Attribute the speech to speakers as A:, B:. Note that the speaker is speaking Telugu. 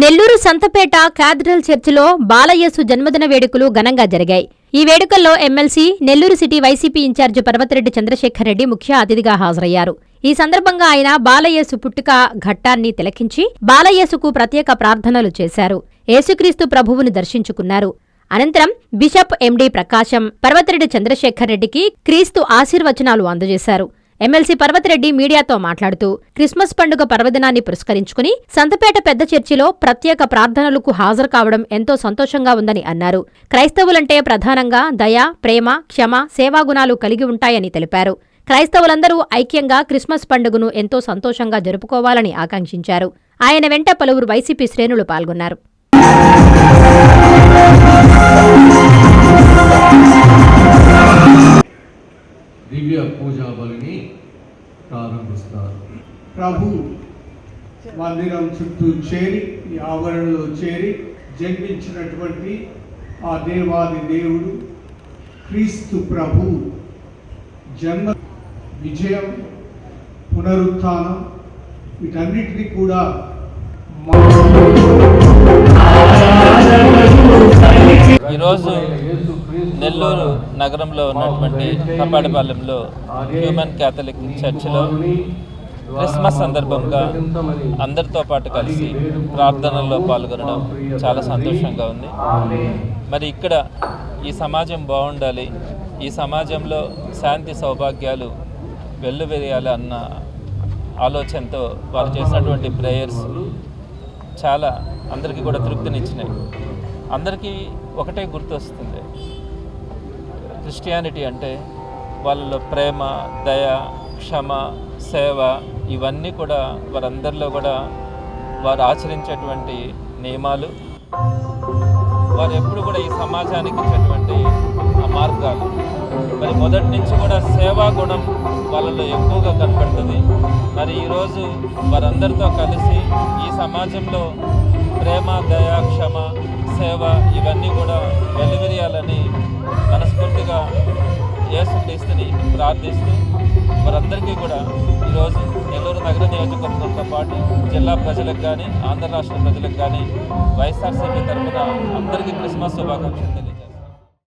A: నెల్లూరు సంతపేట క్యాథడ్రల్ చర్చిలో బాలయేసు జన్మదిన వేడుకలు ఘనంగా జరిగాయి. ఈ వేడుకల్లో MLC Nellore city YCP incharge Parvathireddy Chandrasekhar Reddy ముఖ్య అతిథిగా హాజరయ్యారు. ఈ సందర్భంగా ఆయన బాలయేసు పుట్టుక ఘట్టాన్ని తిలకించి బాలయేసుకు ప్రత్యేక ప్రార్థనలు చేశారు. యేసుక్రీస్తు ప్రభువును దర్శించుకున్నారు. అనంతరం బిషప్ ఎండి ప్రకాశం పర్వతిరెడ్డి చంద్రశేఖర్ రెడ్డికి క్రీస్తు ఆశీర్వచనాలు అందజేశారు. ఎమ్మెల్సీ పర్వతిరెడ్డి మీడియాతో మాట్లాడుతూ క్రిస్మస్ పండుగ పర్వదినాన్ని పురస్కరించుకుని సంతపేట పెద్ద చర్చిలో ప్రత్యేక ప్రార్థనలకు హాజరు కావడం ఎంతో సంతోషంగా ఉందని అన్నారు. క్రైస్తవులంటే ప్రధానంగా దయ ప్రేమ క్షమ సేవాగుణాలు కలిగి ఉంటాయని తెలిపారు. క్రైస్తవులందరూ ఐక్యంగా క్రిస్మస్ పండుగను ఎంతో సంతోషంగా జరుపుకోవాలని ఆకాంక్షించారు. ఆయన వెంట పలువురు వైసీపీ శ్రేణులు పాల్గొన్నారు.
B: దివ్య పూజా బలిని ప్రారంభిస్తారు.
C: ప్రభు మందిరం చుట్టూ చేరి ఈ ఆవరణలో చేరి జన్మించినటువంటి ఆ దేవాది దేవుడు క్రీస్తు ప్రభు. జన్మ విజయం పునరుత్థానం వీటన్నిటినీ కూడా
D: ఈరోజు నెల్లూరు నగరంలో ఉన్నటువంటి కప్పాడిపాలెంలో హ్యూమన్ క్యాథలిక్ చర్చిలో క్రిస్మస్ సందర్భంగా అందరితో పాటు కలిసి ప్రార్థనల్లో పాల్గొనడం చాలా సంతోషంగా ఉంది. మరి ఇక్కడ ఈ సమాజం బాగుండాలి ఈ సమాజంలో శాంతి సౌభాగ్యాలు వెల్లువెరియాలి అన్న ఆలోచనతో వారు చేసినటువంటి ప్రేయర్స్ చాలా అందరికీ కూడా తృప్తినిచ్చినాయి. అందరికీ ఒకటే గుర్తొస్తుంది. క్రిస్టియానిటీ అంటే వాళ్ళలో ప్రేమ దయ క్షమ సేవ ఇవన్నీ కూడా వారందరిలో కూడా వారు ఆచరించేటువంటి నియమాలు. వారు ఎప్పుడు కూడా ఈ సమాజానికి ఇచ్చేటువంటి ఆ మార్గాలు. మరి మొదటి నుంచి కూడా సేవా గుణం వాళ్ళలో ఎక్కువగా కనపడుతుంది. మరి ఈరోజు వారందరితో కలిసి ఈ సమాజంలో ప్రేమ దయ క్షమ సేవ ఇవన్నీ కూడా వెలువరియాలని మనస్ఫూర్తిగా యేసుక్రీస్తుని ప్రార్థిస్తూ వారందరికీ కూడా ఈరోజు నెల్లూరు నగర నియోజకవర్గంతో పాటు జిల్లా ప్రజలకు కానీ ఆంధ్ర రాష్ట్ర ప్రజలకు కానీ వైఎస్ఆర్సీపీ తరఫున అందరికీ క్రిస్మస్ శుభాకాంక్షలు తెలియజేస్తాను.